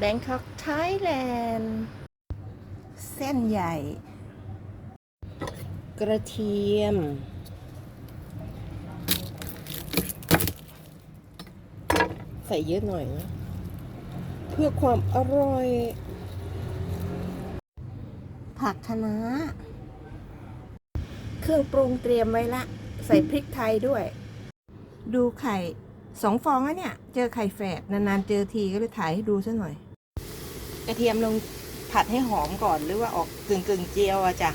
แบงคอกไทยแลนด์ เส้นใหญ่ กระเทียม ใส่เยอะหน่อยนะ เพื่อความอร่อย ผักคะน้าเครื่องปรุงเตรียมไว้ละ ใส่พริกไทยด้วย ดูไข่สองฟองแล้วเนี่ย เจอไข่แฝดนานๆเจอทีก็เลยถ่ายให้ดูซะหน่อย กระเทียมลงผัดให้หอมก่อนหรือว่าออกกึ่งกึ่งๆเจียวอะจ้ะ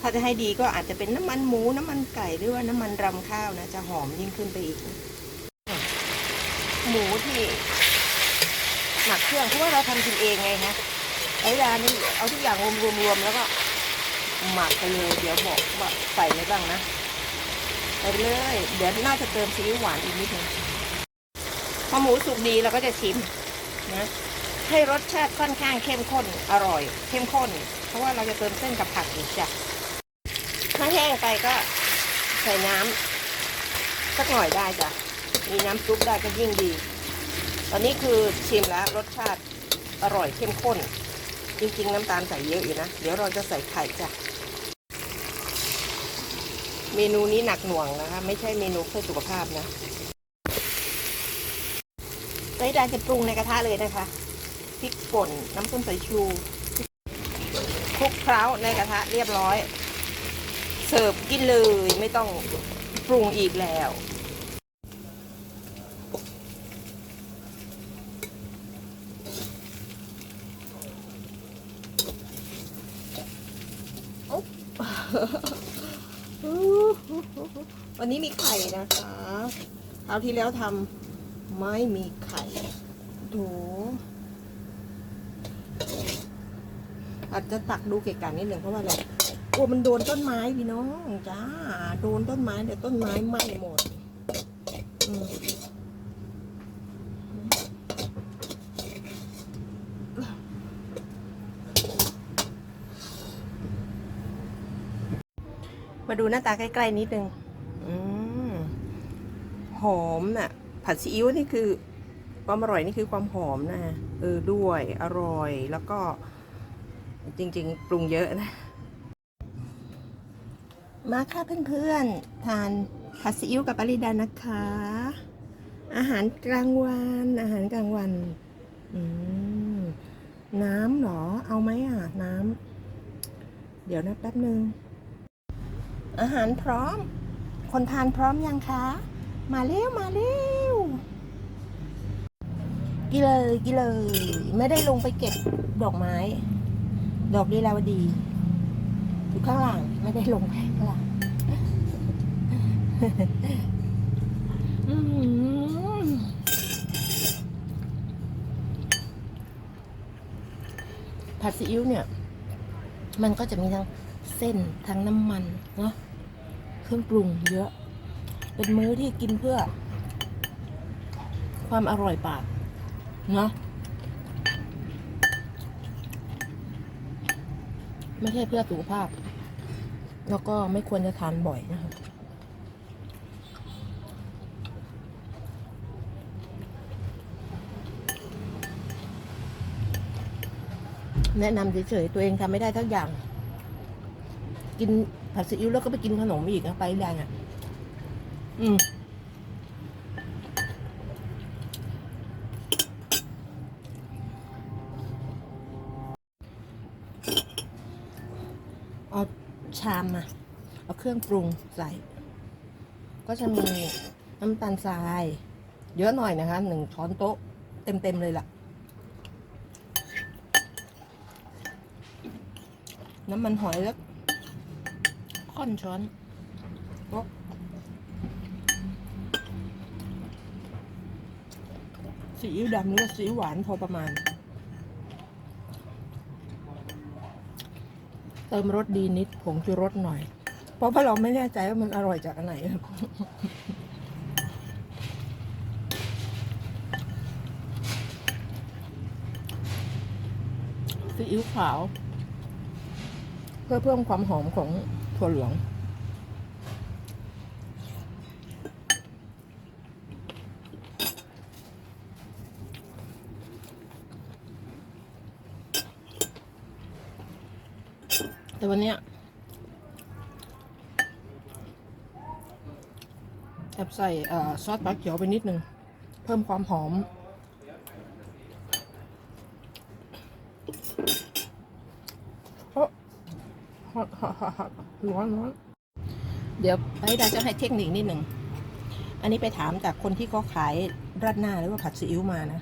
ถ้าจะให้ดีก็อาจจะเป็นน้ำมันหมูน้ำมันไก่หรือว่าน้ำมันรำข้าวนะจะหอมยิ่งขึ้นไปอีก หมูที่หมักเครื่องเพราะว่าเราทำกินเองไงฮะไอ้ร้านนี้เอาทุกอย่างรวมๆแล้วก็หมักไปเลยเดี๋ยวบอกว่าใส่อะไรบ้างนะไปเลย เดี๋ยวน่าจะเติมซีอิ๊วหวานอีกนิดนึงพอหมูสุกดีเราก็จะชิมนะ ให้รสชาติค่อนข้างเข้มข้นอร่อย เข้มข้น เพราะว่าเราจะเติมเส้นกับผักอีกจ้ะถ้าแห้งไปก็ใส่น้ำสักหน่อยได้จ้ะมีน้ำซุปได้ก็ยิ่งดี ตอนนี้คือชิมแล้วรสชาติอร่อยเข้มข้น จริงๆ น้ำตาลใส่เยอะอยู่นะ เดี๋ยวเราจะใส่ไข่จ้ะ เมนูนี้หนักหน่วงนะคะ ไม่ใช่เมนูเพื่อสุขภาพนะไส้ดาจะปรุงในกระทะเลยนะคะ พริกป่น น้ำส้มสายชูคลุกเคล้าในกระทะเรียบร้อย เสิร์ฟกินเลยไม่ต้องปรุงอีกแล้ว วันนี้มีไข่นะคะคราวที่แล้วทำไม่มีไข่โถ อาจจะตักดูเกะกะนิดหนึ่งเพราะว่าอะไรกลัวมันโดนต้นไม้พี่น้องจ้าโดนต้นไม้เดี๋ยวต้นไม้ไหม้หมดมาดูหน้าตาใกล้ๆนิดนึงอหอมน่ะ ผัดซีอิ๊วนี่คือ ความอร่อยนี่คือความหอมนะเออด้วยอร่อยแล้วก็ จริง ๆ ปรุงเยอะนะ มาค่ะเพื่อนๆ ทานผัดซีอิ๊วกับปริดานะคะ อาหารกลางวันอาหารกลางวันน้ำเหรอ เอาไหมอะ น้ำ เดี๋ยวนะแป๊บหนึ่งอาหารพร้อม คนทานพร้อมยังคะ มาเร็ว มาเร็ว กินเลย กินเลย ไม่ได้ลงไปเก็บดอกไม้ ดอกลีลาวดี อยู่ข้างหลังไม่ได้ลงไปข้างหลังผัดซีอิ๊วเนี่ย มันก็จะมีทั้งเส้นทั้งน้ำมันเนาะเครื่องปรุงเยอะ เป็นมื้อที่กินเพื่อ ความอร่อยปากเนาะ ไม่ใช่เพื่อสุขภาพ แล้วก็ไม่ควรจะทานบ่อยนะคะแนะนำเฉยๆตัวเองทำไม่ได้ทักอย่าง กินผัดซีอิ๊วแล้วก็ไปกินขนมอีกนะไปแรงอะ อืม ชามมา เอาเครื่องปรุงใส่ ก็จะมีน้ำตาลทราย เยอะหน่อยนะคะหนึ่งช้อนโต๊ะเต็มๆเลยล่ะ น้ำมันหอยแล้วค่อนช้อนโต๊ะซีอิ๊วดำหรือว่าซีอิ๊วหวานพอประมาณ เติมรสดีนิดผงชูรสหน่อย เพราะว่าเราไม่แน่ใจว่ามันอร่อยจากอะไหนซีอิ๊วขาว เพื่อเพิ่มความหอมของถั่วเหลือง แต่วันเนี้ยแอบใส่อซอสปลาเขียวไปนิดนึง เพิ่มความหอมโอ๊ะร้อนร้อนเดี๋ยวไปดาจะให้เทคนิคนิดหนึ่ง อันนี้ไปถามจากคนที่เขาขายราดหน้าหรือว่าผัดซีอิ๊วมานะ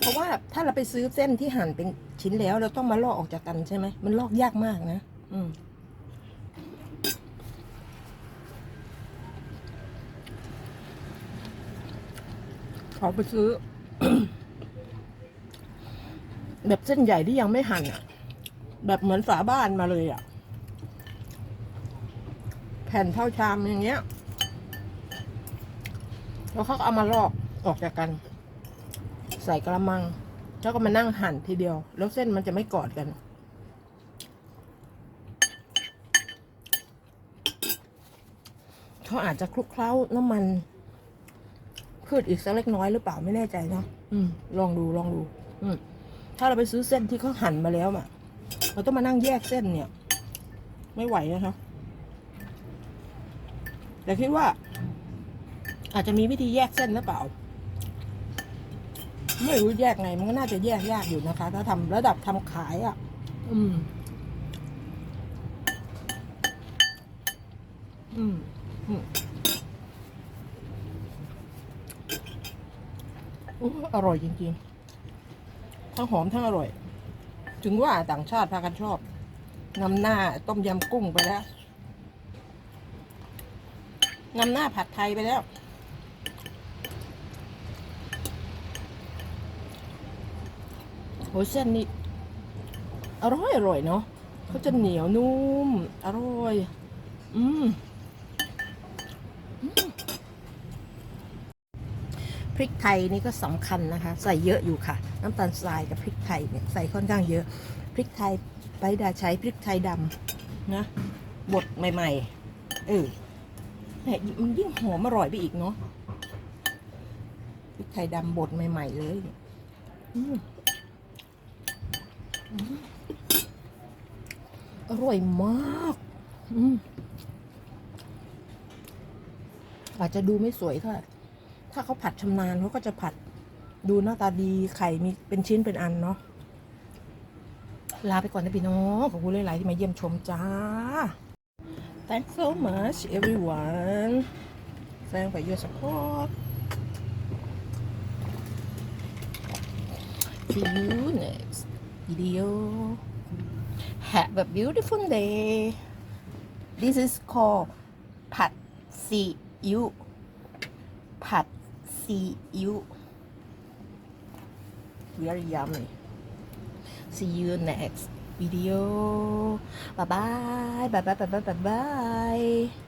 เพราะว่าถ้าเราไปซื้อเส้นที่หั่นเป็นชิ้นแล้ว เราต้องมาลอกออกจากกันใช่ไหมมันลอกยากมากนะ อืมขอไปซื้อ แบบเส้นใหญ่ที่ยังไม่หั่นอะ แบบเหมือนฝาบ้านมาเลยอะ แผ่นเท่าชามอย่างเงี้ย แล้วเขาก็เอามาลอกออกจากกัน ใส่กระมัง แล้วก็มานั่งหั่นทีเดียว แล้วเส้นมันจะไม่กอดกัน เขาอาจจะคลุกเคล้าน้ำมัน พืชอีกสักเล็กน้อยหรือเปล่าไม่แน่ใจนะอืม ลองดูลองดู อืม ถ้าเราไปซื้อเส้นที่เขาหั่นมาแล้วอะเราต้องมานั่งแยกเส้นเนี่ย ไม่ไหวนะคะแต่คิดว่า อาจจะมีวิธีแยกเส้นหรือเปล่า ไม่รู้แยกไง มันก็น่าจะแยกยากอยู่นะคะ ถ้าทำระดับทำขายอะ่ะ อืม อืมอืมอู้อร่อยจริงๆ ทั้งหอมทั้งอร่อย ถึงว่าต่างชาติพากันชอบนำหน้าต้มยำกุ้งไปแล้วนำหน้าผัดไทยไปแล้ว โอ้ย เส้นนี่อร่อยอร่อยเนาะเขาจะเหนียวนุ่ม อร่อย อืมพริกไทยนี่ก็สำคัญนะคะ ใส่เยอะอยู่ค่ะ น้ำตาลทรายกับพริกไทยเนี่ยใส่ค่อนข้างเยอะ พริกไทยไปดาใช้พริกไทยดำนะบดใหม่ๆเออเนี่ยมันยิ่งหอมอร่อยไปอีกเนาะพริกไทยดำบดใหม่ ๆ เลยอืม อร่อยมากอืมอาจจะดูไม่สวยเท่าไหร่ถ้าเขาผัดชำนาญเขาก็จะผัดดูหน้าตาดีไข่มีเป็นชิ้นเป็นอันเนาะลาไปก่อนนะพี่น้องขอบคุณหลายๆที่มาเยี่ยมชมจ้า Thanks so much everyone Thanks for your support See you next video. Have a beautiful day. This is called Pat see you Pat see you Very yummy. See you next video. Bye bye. Bye bye. Bye bye. Bye bye.